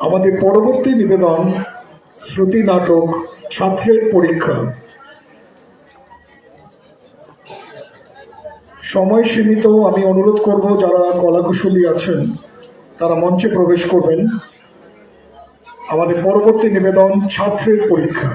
আমাদের পরবর্তী নিবেদন, শ্রুতি নাটক, ছাত্রের পরীক্ষা। সময় সীমিত, আমি অনুরোধ করব যারা কলাকুশলী আছেন, তারা মঞ্চে প্রবেশ করবেন। আমাদের পরবর্তী নিবেদন, ছাত্রের পরীক্ষা।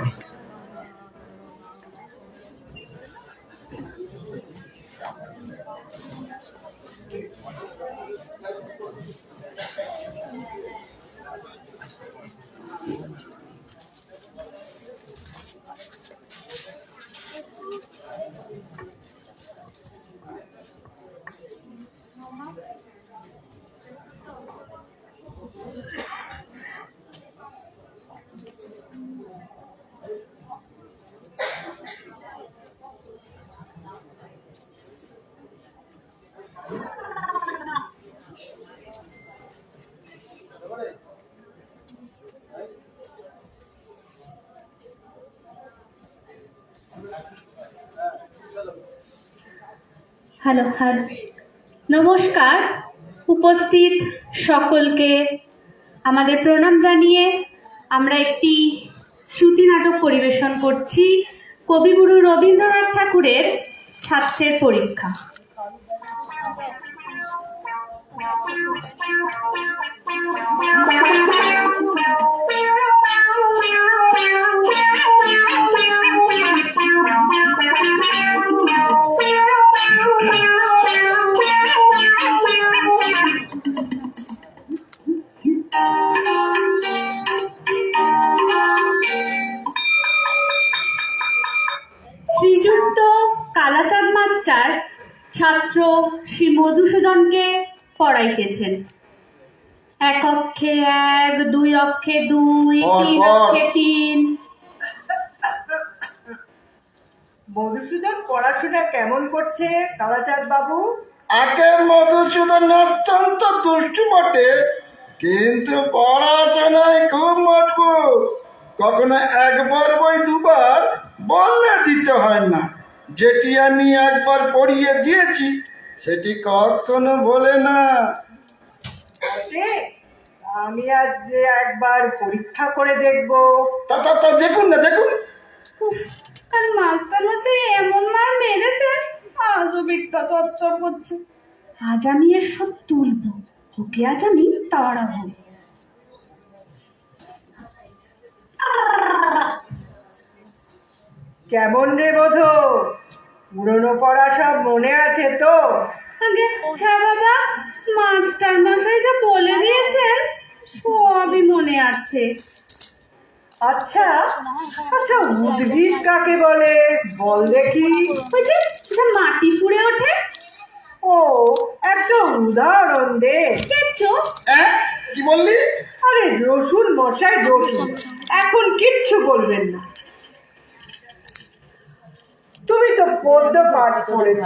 হ্যালো হ্যালো নমস্কার। উপস্থিত সকলকে আমাদের প্রণাম জানিয়ে আমরা একটি শ্রুতি নাটক পরিবেশন করছি কবিগুরু রবীন্দ্রনাথ ঠাকুরের ছাত্রের পরীক্ষা। ছাত্র শ্রী মধুসূদনকে পড়াইতেছেন। এক অক্ষে এক দুই অক্ষে দুই তিন অক্ষে তিন। মধুসূদন পড়াশোনা কেমন করছে কালাচাঁদ বাবু? আগে মধুসূদন অত্যন্ত দুষ্টু বটে কিন্তু পড়াশোনায় খুব মজবুত। কখনো একবার বই দুবার বললে দিতে হয় না। যেটি আমি একবার পড়িয়ে দিয়েছি সেটি কখনো বলে না? আমি আজ যে একবার পরীক্ষা করে দেখব। তা তা তা দেখুন না দেখুন। কাল মাস্টার মশাই এমন মার মেরেছেন আজও বিদ্যা তত্তর করছে আজ আমি এর সব তুলব ওকে আজ আমি তাড়াবো। কেমন রে বোধ? পুরনো পড়া সব মনে আছে তো? আগে হ্যাঁ বাবা মাস্টার মশাই যা বলে দিয়েছেন সবই মনে আছে। আচ্ছা আচ্ছা উদ্ভিদ কাকে বলে? বল দেখি। ওই যে মাটি ফুড়ে ওঠে। ও একটা উদাহরণ দে। কেঁচো হ্যাঁ কি বললি? আরে রসুন মশাই রসুন এখন কিচ্ছু বলবেন না। তুমি তো পদ্য পাঠ করেছ।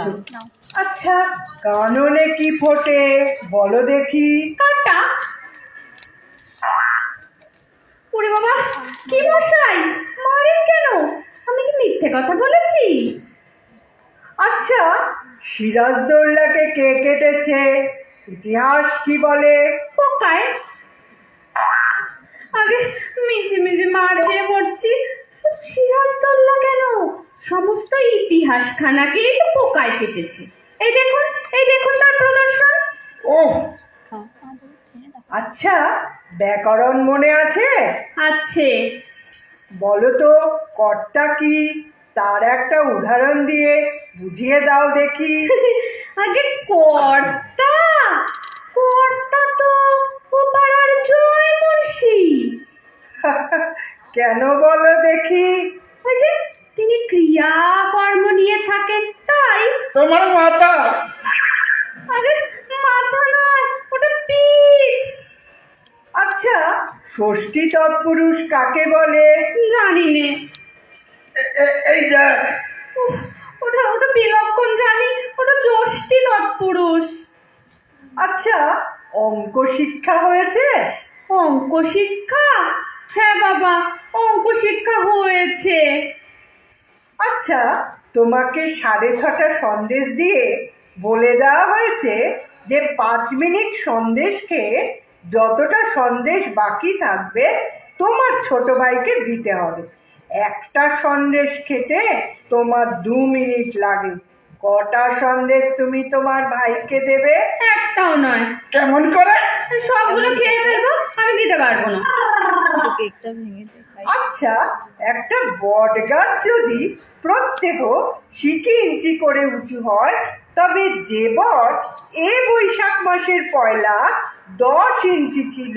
আচ্ছা কাননে কি ফোটে বলো দেখি। কাটা ওরে বাবা কি মশাই? মারেন কেন? আমি কি মিথ্যে কথা বলেছি? আচ্ছা সিরাজদৌল্লাকে কে কেটেছে? ইতিহাস কি বলে? পোকায়। আগে মিছে মিছে মার খেয়ে পড়ছি সিরাজদৌল্লা কেন? সমস্ত ইতিহাস খানাকেই তো পোকায় কেটেছে এই দেখুন এই দেখুন তার প্রদর্শন। ওহ! আচ্ছা ব্যাকরণ মনে আছে? আছে। বলো তো কর্তা কি? তার একটা উদাহরণ দিয়ে বুঝিয়ে দাও দেখি। তোমার মাথা। আরে মাথা নয় ওটা পিঠ। আচ্ছা। ষষ্ঠী তৎপুরুষ কাকে বলে? জানি নে। এই যা। ওটা ওটা বিলক্ষণ জানি ওটা ষষ্ঠী তৎপুরুষ। আচ্ছা। অঙ্ক শিক্ষা হয়েছে? অঙ্ক শিক্ষা? হ্যাঁ বাবা অঙ্ক শিক্ষা হয়েছে। আচ্ছা। তোমাকে সাড়ে ছটা সন্দেশ দিয়ে বলে দেওয়া হয়েছে যে পাঁচ মিনিট সন্দেশ খেয়ে যতটা সন্দেশ বাকি থাকবে তোমার ছোট ভাইকে দিতে হবে। একটা সন্দেশ খেতে তোমার দু মিনিট লাগে। কটা সন্দেশ তুমি তোমার ভাইকে দেবে? একটাও নয়। কেমন করে? সবগুলো খেয়ে ফেলব আমি দিতে পারব না। আচ্ছা একটা বট গাছ যদি প্রত্যেক সিকি ইঞ্চি করে উঁচু হয় তবে যে বট এ বৈশাখ মাসের পয়লা দশ ইঞ্চি ছিল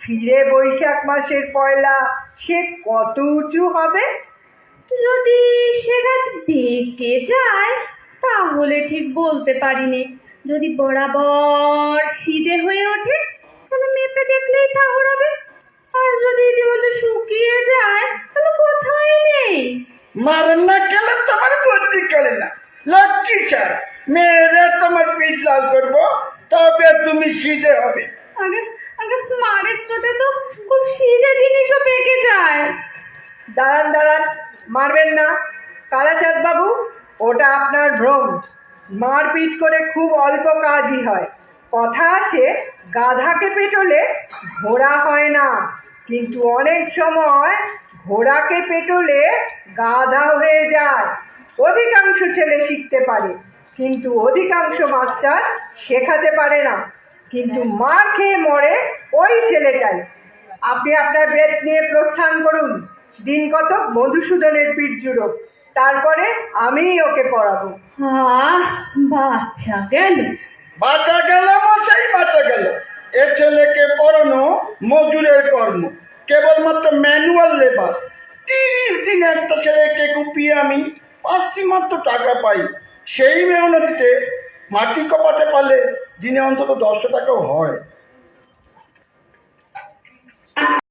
ফিরে বৈশাখ মাসের পয়লা সে কত উঁচু হবে? যদি সে গাছ বেঁকে যায় তাহলে ঠিক বলতে পারিনি। যদি বরাবর সিধে হয়ে ওঠে তাহলে মেপে দেখলেই তা হবে ইতিমধ্যে শুকিয়ে যায় তাহলে কোথায় নেই? মার না গেলে তোমার বুদ্ধি করে না। লক্ষ্মী ছাড়া মেয়েরা তোমার পিঠ লাল করব তবে তুমি সিধে হবে। আগে আগে মারের চোটে তো খুব সিধে জিনিসও পেকে যায়। দাঁড়ান দাঁড়ান মারবেন না। কালাচাঁদ বাবু ওটা আপনার ভ্রম। মারপিট করে খুব অল্প কাজই হয়। কথা আছে গাধাকে পেটলে ঘোড়া হয় না। কিন্তু অনেক সময় ঘোড়াকে পেটলে গাধা হয়ে যায়। অধিকাংশ ছেলে শিখতে পারে কিন্তু অধিকাংশ মাস্টার শেখাতে পারে না। কিন্তু মার খেয়ে মরে ওই ছেলেটাই। আপনি আপনার বেদ নিয়ে প্রস্থান করুন। দিন কত মধুসূদনের পিঠ জুড়ো। তারপরে আমিই ওকে পড়াবো। আহ বাচ্চা গেল। বাঁচা গেল মশাই বাঁচা গেল। এ ছেলেকে পড়ানো মজুরের কর্ম। কেবলমাত্র ম্যানুয়াল লেবার। তিরিশ দিন একটা ছেলেকে কুপিয়ে আমি পাঁচটি মাত্র টাকা পাই। সেই মেহনতিতে মাটি কপাতে পারলে দিনে অন্তত দশটা টাকাও হয়।